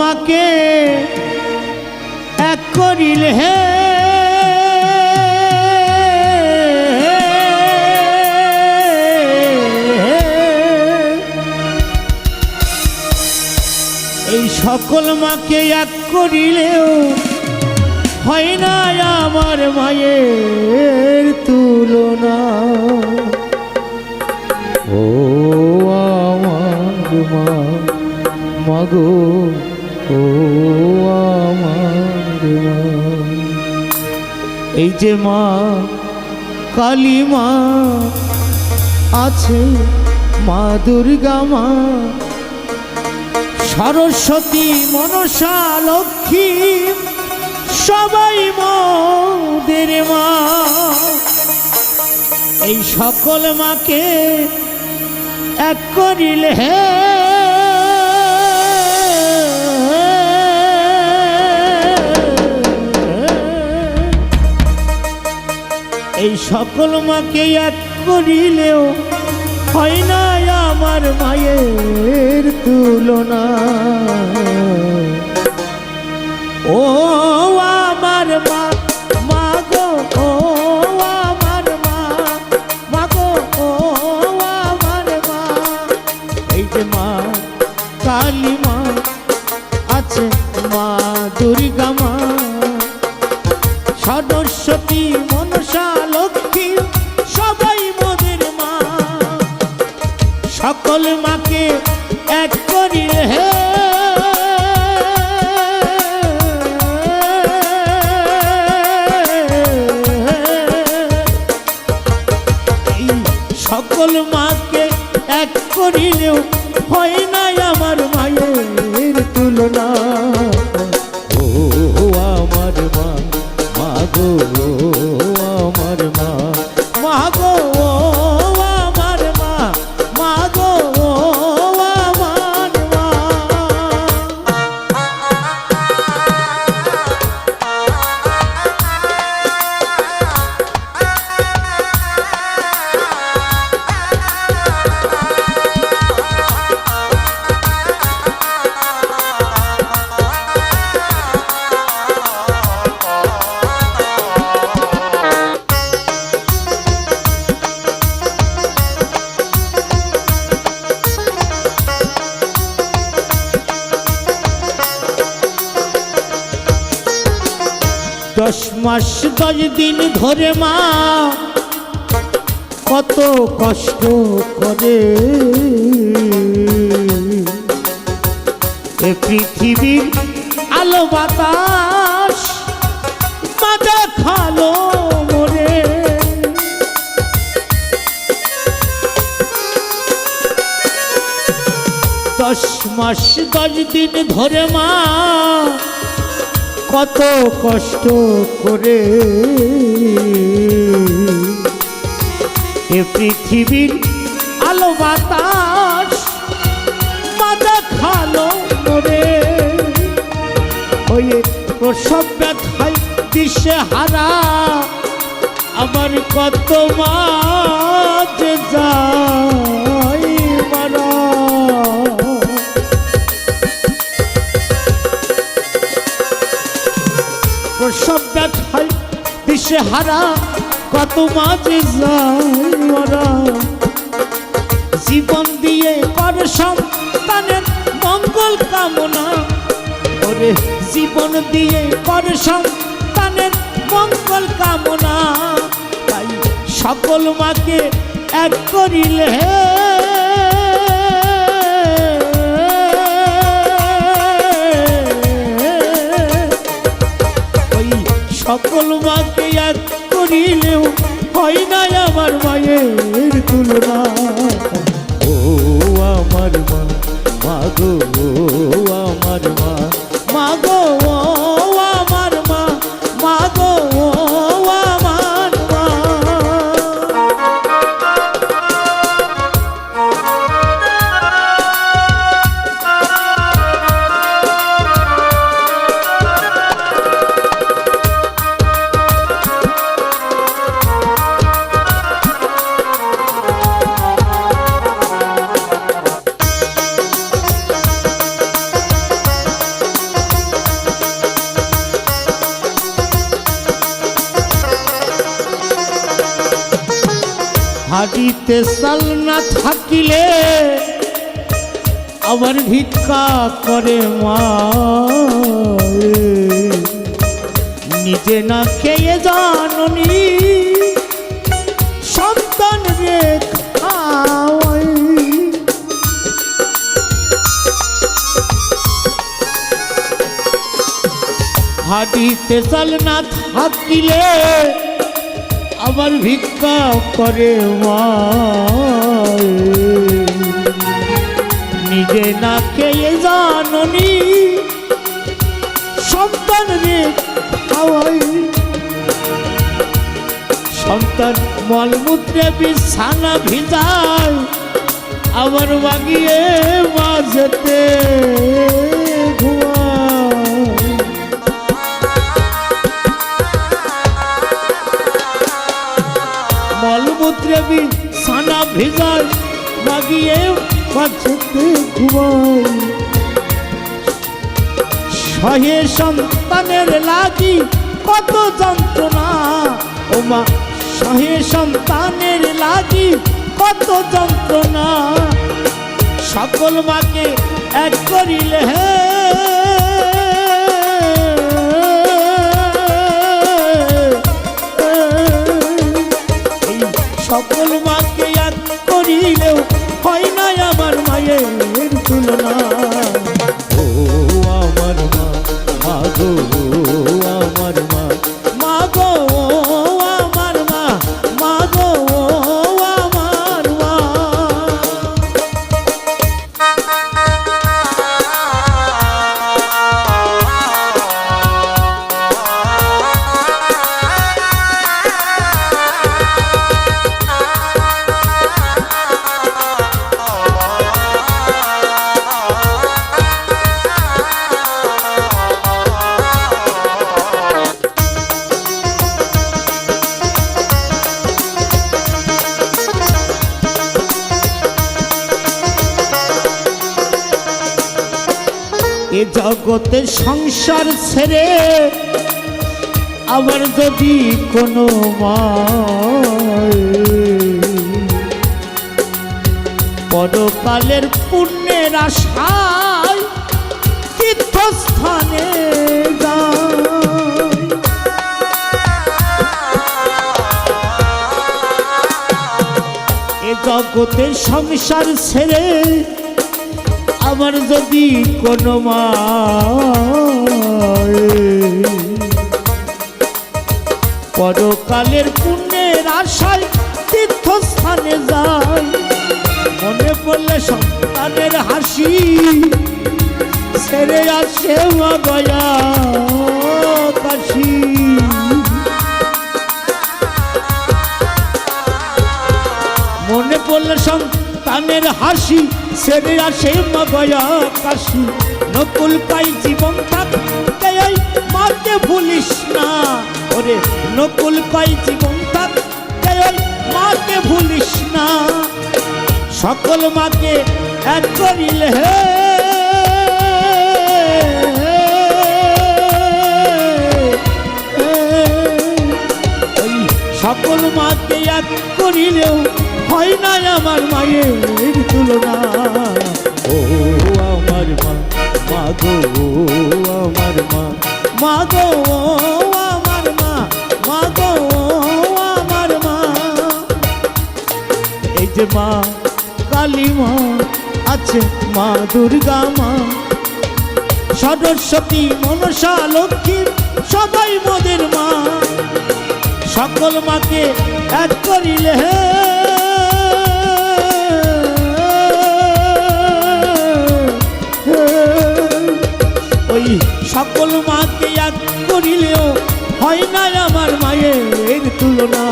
মাকে এক করিলে হে। এই সকল মাকে এক করিলেও হয় না আমার মায়ের তুলনা। ও আমার মা মাগো যে মা কালী মা আছে মা দুর্গা মা। সরস্বতী মনসা লক্ষ্মী, সবাই মোদের মা। এই সকল মাকে এক করিলে এই সকল মাকে এক করিলেও হয় না আমার মায়ের তুলনা। ও আমার মা মা দুর্গা মা। সরস্বতী মনসা সকল মাকে এক করিলেও হয় নাই আমার মায়ের তুলনা। দশ মাস দশ দিন ধরে মা কত কষ্ট করে। এ পৃথিবীর আলো বাতাস, মা দেখাল মরে। দশ মাস দশ দিন ধরে মা কত কষ্ট করে এ পৃথিবীর আলো বাতাস মাদা খালো করে হয়ে প্রসব ব্যথায় দিশে হারা। আমার কত মাঝ যায় প্রসব ব্যথায়, দিশে হারা, কত মাঝে যায় জীবন দিয়ে কর সন্তানের মঙ্গল কামনা, ওরে জীবন দিয়ে কর সন্তানের মঙ্গল কামনা। তাই সকল মাকে এক করিলে ওই সকল মাকে এক করিলেও হয় না আমার মায়ের তুলনা। হাড়িতে চাল না থাকিলে আবার ভিক্ষা করে মা। নিজে না খেয়ে জাননি, সন্তান রে খাওয়াই। হাড়িতে চাল না থাকিলে আবার ভিক্ষা করে মা নিজে না খেয়ে জাননি, সন্তান রে খাওয়াই। সন্তান মলমূত্রে বিছানা ভিজায় আবার বাগিয়ে মাঝেতে ঘুমায় ভিজায় বাগিয়ে মাঝেতে ঘুমায় সহে সন্তানের লাগি কত যন্ত্রণা। ও মা, সহে সন্তানের লাগি কত যন্ত্রণা। সকল মাকে এক করিলে হে জগতে সংসার ছেড়ে আবার যদি কোনো পরকালের পুণ্যের আশায় তীর্থস্থানে যায়। এ জগতে সংসার ছেড়ে আমার যদি কোনো মায়। পরকালের পুণ্যের আশায় তীর্থস্থানে যায় মনে পড়লে সন্তানের হাসি ছেড়ে আসে মা গয়া কাশি সন্তানের হাসি ছেড়ে আসে মা গয়া কাশি নকুল পাই জীবন থাকতে মাকে ভুলিস না। ওরে, নকুল পাই জীবন থাকতে মাকে ভুলিস না। সকল মাকে এক করিলে হে। সকল মাকে এক করিলেও হয় না আমার মায়ের তুলনা। ও আমার মা মা গো, আমার মা মা গো, আমার মা মা গো, আমার মা। এই যে মা কালী মা আছে মা দুর্গা মা। সরস্বতী, মনসা, লক্ষ্মী, সবাই মোদের মা। সকল মাকে এক করিলে হে করিলেও হয় না আমার মায়ের তুলনা।